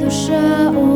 душа у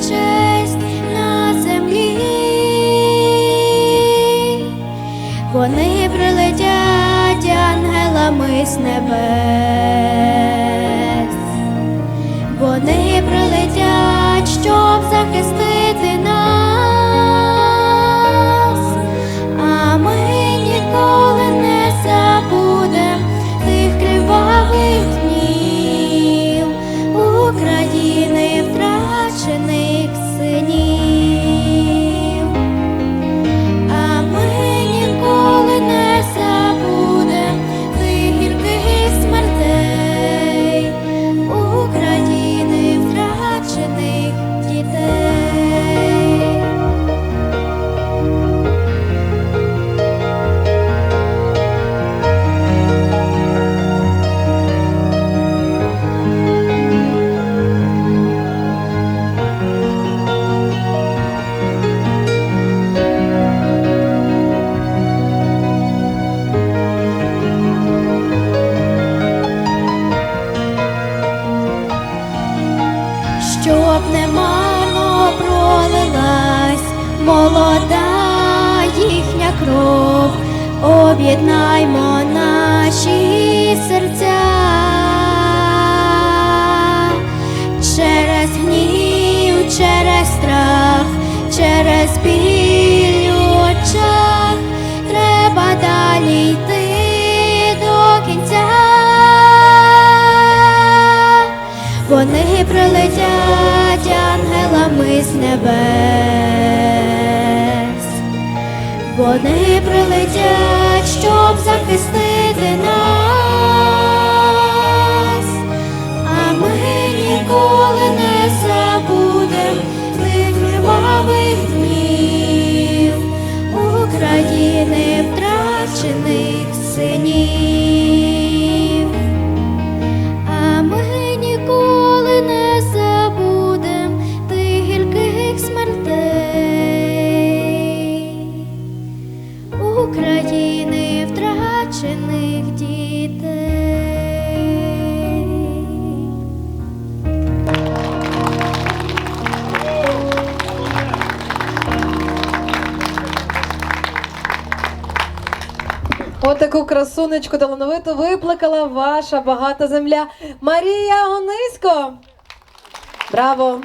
честь на землі. Вони прилетять ангелами з небес. Молода їхня кров, об'єднаймо наші серця. Через гнів, через страх, через біль Вони прилетять ангелами з небес. Вони прилетять, щоб захистити нас, а ми ніколи не забудем тих кривавих днів України втрачених синів. Втрачених дітей. Отаку красунечку талановиту виплакала ваша багата земля Марія Онисько. Браво!